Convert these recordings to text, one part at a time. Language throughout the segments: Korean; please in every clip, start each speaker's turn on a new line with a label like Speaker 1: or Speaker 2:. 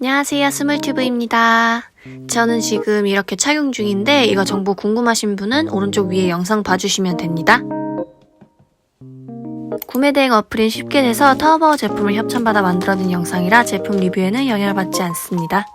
Speaker 1: 안녕하세요. 스물튜브입니다. 저는 지금 이렇게 착용 중인데 이거 정보 궁금하신 분은 오른쪽 위에 영상 봐주시면 됩니다. 구매 대행 어플인 쉽게 돼서 타오바오 제품을 협찬받아 만들어진 영상이라 제품 리뷰에는 영향을 받지 않습니다.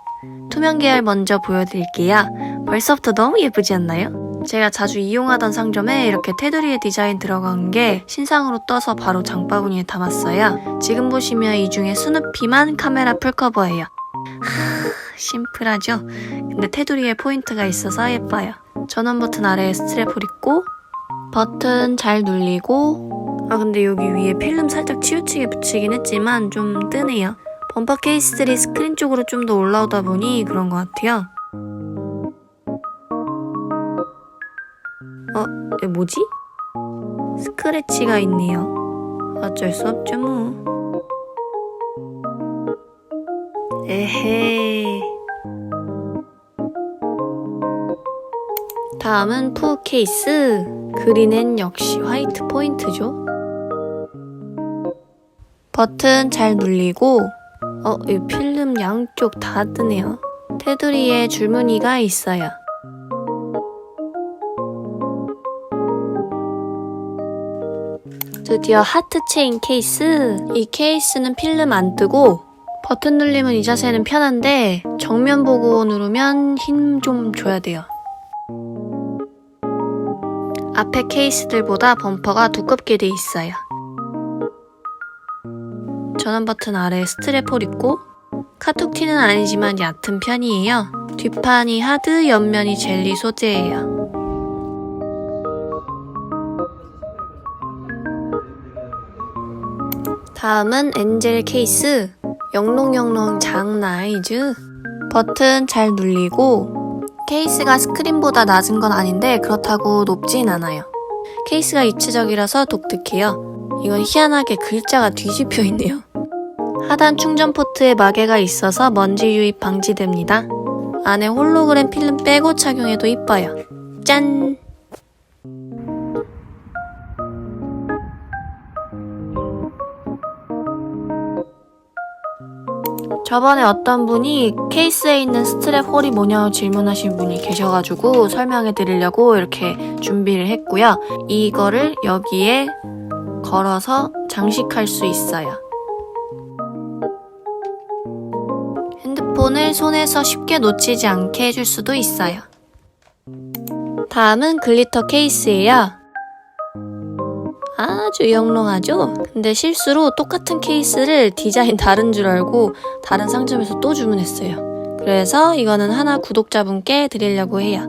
Speaker 1: 투명 계열 먼저 보여드릴게요. 벌써부터 너무 예쁘지 않나요? 제가 자주 이용하던 상점에 이렇게 테두리에 디자인 들어간 게 신상으로 떠서 바로 장바구니에 담았어요. 지금 보시면 이 중에 스누피만 카메라 풀커버예요. 하, 심플하죠? 근데 테두리에 포인트가 있어서 예뻐요. 전원 버튼 아래에 스트랩 홀 있고 버튼 잘 눌리고 아 근데 여기 위에 필름 살짝 치우치게 붙이긴 했지만 좀 뜨네요. 범퍼 케이스들이 스크린 쪽으로 좀 더 올라오다 보니 그런 것 같아요. 어, 뭐지? 스크래치가 있네요. 어쩔 수 없죠 뭐. 에헤이. 다음은 푸 케이스. 그린은 역시 화이트 포인트죠. 버튼 잘 눌리고, 어, 이 필름 양쪽 다 뜨네요. 테두리에 줄무늬가 있어요. 드디어 하트 체인 케이스. 이 케이스는 필름 안 뜨고 버튼 눌리면 이 자세는 편한데 정면 보고 누르면 힘 좀 줘야 돼요. 앞에 케이스들보다 범퍼가 두껍게 돼 있어요. 전원 버튼 아래에 스트랩 홀 있고 카툭티는 아니지만 얕은 편이에요. 뒷판이 하드, 옆면이 젤리 소재예요. 다음은 엔젤 케이스. 영롱영롱 아니죠? 버튼 잘 눌리고 케이스가 스크린보다 낮은 건 아닌데 그렇다고 높진 않아요. 케이스가 입체적이라서 독특해요. 이건 희한하게 글자가 뒤집혀 있네요. 하단 충전 포트에 마개가 있어서 먼지 유입 방지됩니다. 안에 홀로그램 필름 빼고 착용해도 이뻐요. 짠! 저번에 어떤 분이 케이스에 있는 스트랩 홀이 뭐냐고 질문하신 분이 계셔가지고 설명해 드리려고 이렇게 준비를 했고요. 이거를 여기에 걸어서 장식할 수 있어요. 핸드폰을 손에서 쉽게 놓치지 않게 해줄 수도 있어요. 다음은 글리터 케이스예요. 아주 영롱하죠? 근데 실수로 똑같은 케이스를 디자인 다른 줄 알고 다른 상점에서 또 주문했어요. 그래서 이거는 하나 구독자분께 드리려고 해요.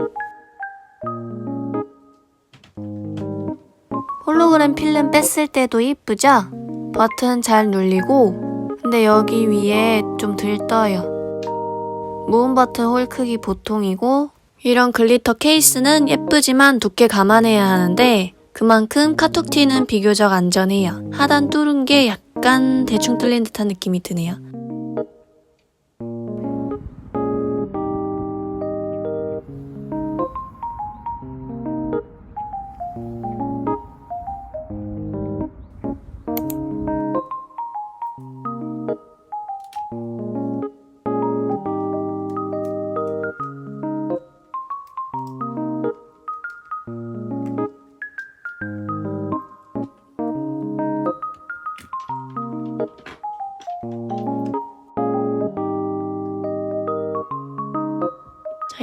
Speaker 1: 홀로그램 필름 뺐을 때도 이쁘죠? 버튼 잘 눌리고 근데 여기 위에 좀 들떠요. 무음 버튼 홀 크기 보통이고 이런 글리터 케이스는 예쁘지만 두께 감안해야 하는데 그만큼 카톡티는 비교적 안전해요. 하단 뚫은 게 약간 대충 뚫린 듯한 느낌이 드네요.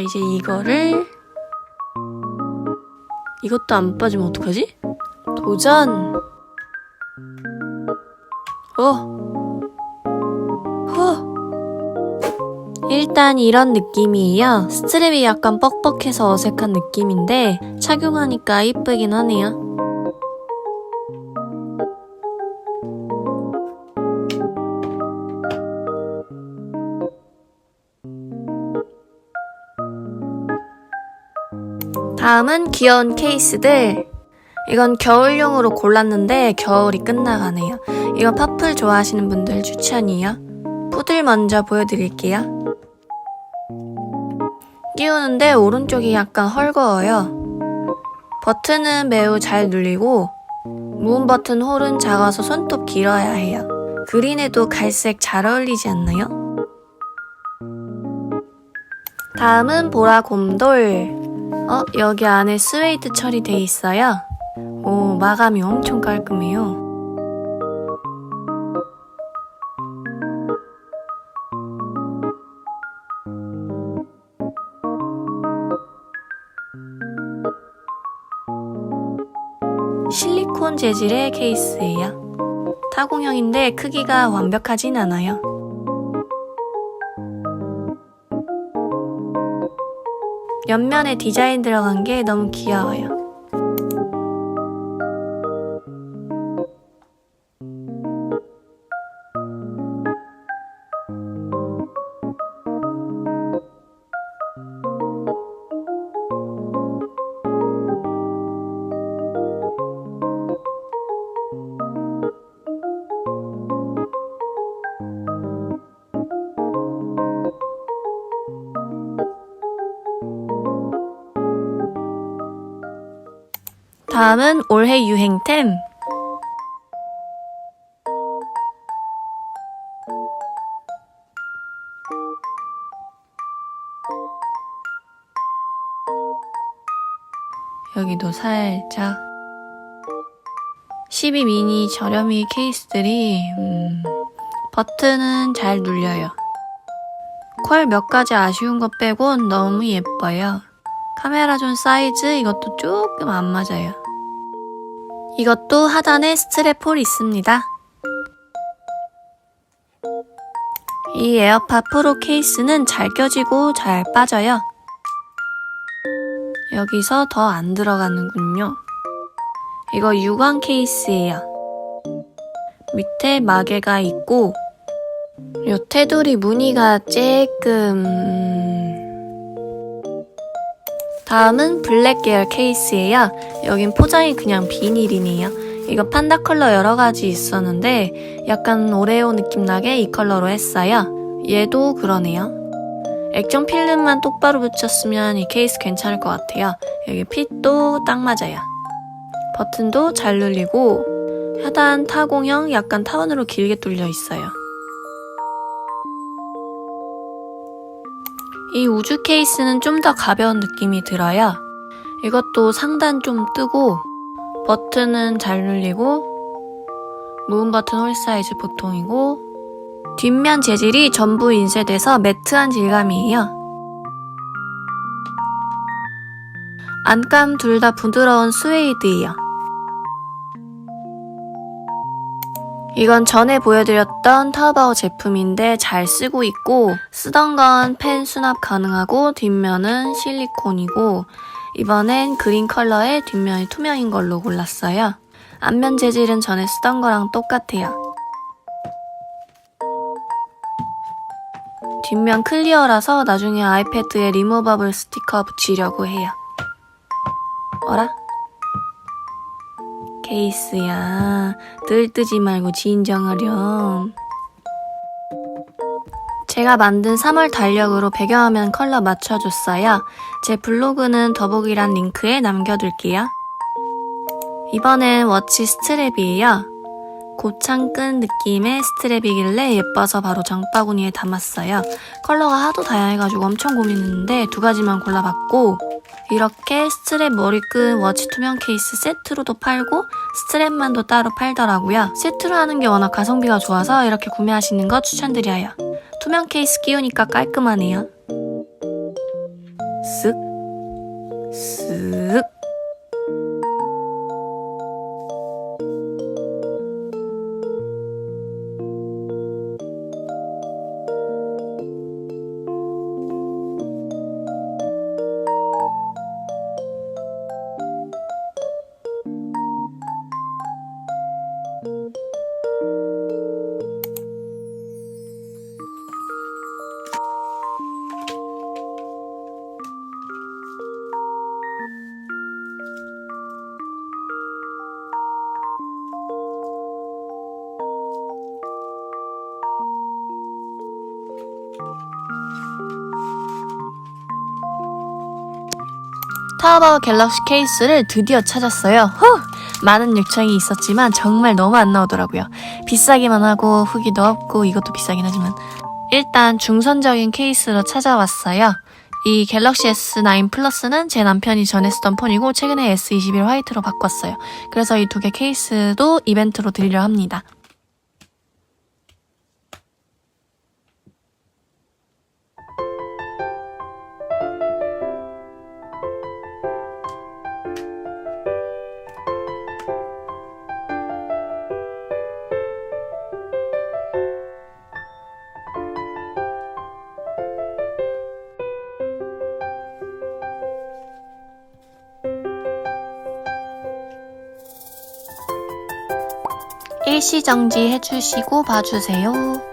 Speaker 1: 자, 이제 이거를 이것도 안 빠지면 어떡하지? 도전! 어! 후! 일단 이런 느낌이에요. 스트랩이 약간 뻑뻑해서 어색한 느낌인데 착용하니까 이쁘긴 하네요. 다음은 귀여운 케이스들. 이건 겨울용으로 골랐는데 겨울이 끝나가네요. 이건 퍼플 좋아하시는 분들 추천이에요. 푸들 먼저 보여드릴게요. 끼우는데 오른쪽이 약간 헐거워요. 버튼은 매우 잘 눌리고 무음 버튼 홀은 작아서 손톱 길어야 해요. 그린에도 갈색 잘 어울리지 않나요? 다음은 보라 곰돌. 어, 여기 안에 스웨이드 처리돼 있어요. 오, 마감이 엄청 깔끔해요. 실리콘 재질의 케이스예요. 타공형인데 크기가 완벽하진 않아요. 옆면에 디자인 들어간 게 너무 귀여워요. 다음은 올해 유행템. 여기도 살짝 12 미니 저렴이 케이스들이 음, 버튼은 잘 눌려요. 퀄몇 가지 아쉬운 것 빼곤 너무 예뻐요. 카메라 존 사이즈 이것도 조금 안 맞아요. 이것도 하단에 스트랩 폴 있습니다. 이 에어팟 프로 케이스는 잘 껴지고 잘 빠져요. 여기서 더 안 들어가는군요. 이거 유광 케이스예요. 밑에 마개가 있고 요 테두리 무늬가 조금 다음은 블랙 계열 케이스예요. 여긴 포장이 그냥 비닐이네요. 이거 판다 컬러 여러 가지 있었는데 약간 오레오 느낌 나게 이 컬러로 했어요. 얘도 그러네요. 액정 필름만 똑바로 붙였으면 이 케이스 괜찮을 것 같아요. 여기 핏도 딱 맞아요. 버튼도 잘 눌리고 하단 타공형 약간 타원으로 길게 뚫려 있어요. 이 우주 케이스는 좀 더 가벼운 느낌이 들어요. 이것도 상단 좀 뜨고 버튼은 잘 눌리고 무음 버튼 홀 사이즈 보통이고 뒷면 재질이 전부 인쇄돼서 매트한 질감이에요. 안감 둘 다 부드러운 스웨이드예요. 이건 전에 보여드렸던 타오바오 제품인데 잘 쓰고 있고 쓰던 건 펜 수납 가능하고 뒷면은 실리콘이고 이번엔 그린 컬러의 뒷면이 투명인 걸로 골랐어요. 앞면 재질은 전에 쓰던 거랑 똑같아요. 뒷면 클리어라서 나중에 아이패드에 리무버블 스티커 붙이려고 해요. 어라? 케이스야. 들뜨지 말고 진정하렴. 제가 만든 3월 달력으로 배경화면 컬러 맞춰줬어요. 제 블로그는 더보기란 링크에 남겨둘게요. 이번엔 워치 스트랩이에요. 고창끈 느낌의 스트랩이길래 예뻐서 바로 장바구니에 담았어요. 컬러가 하도 다양해가지고 엄청 고민했는데 두 가지만 골라봤고 이렇게 스트랩 머리끈 워치 투명 케이스 세트로도 팔고 스트랩만도 따로 팔더라고요. 세트로 하는 게 워낙 가성비가 좋아서 이렇게 구매하시는 거 추천드려요. 투명 케이스 끼우니까 깔끔하네요. 쓱, 쓱. 타오바오 갤럭시 케이스를 드디어 찾았어요. 후! 많은 요청이 있었지만 정말 너무 안 나오더라고요. 비싸기만 하고 후기도 없고 이것도 비싸긴 하지만 일단 중선적인 케이스로 찾아왔어요. 이 갤럭시 S9 플러스는 제 남편이 전에 쓰던 폰이고 최근에 S21 화이트로 바꿨어요. 그래서 이 두 개 케이스도 이벤트로 드리려 합니다. 일시정지 해주시고 봐주세요.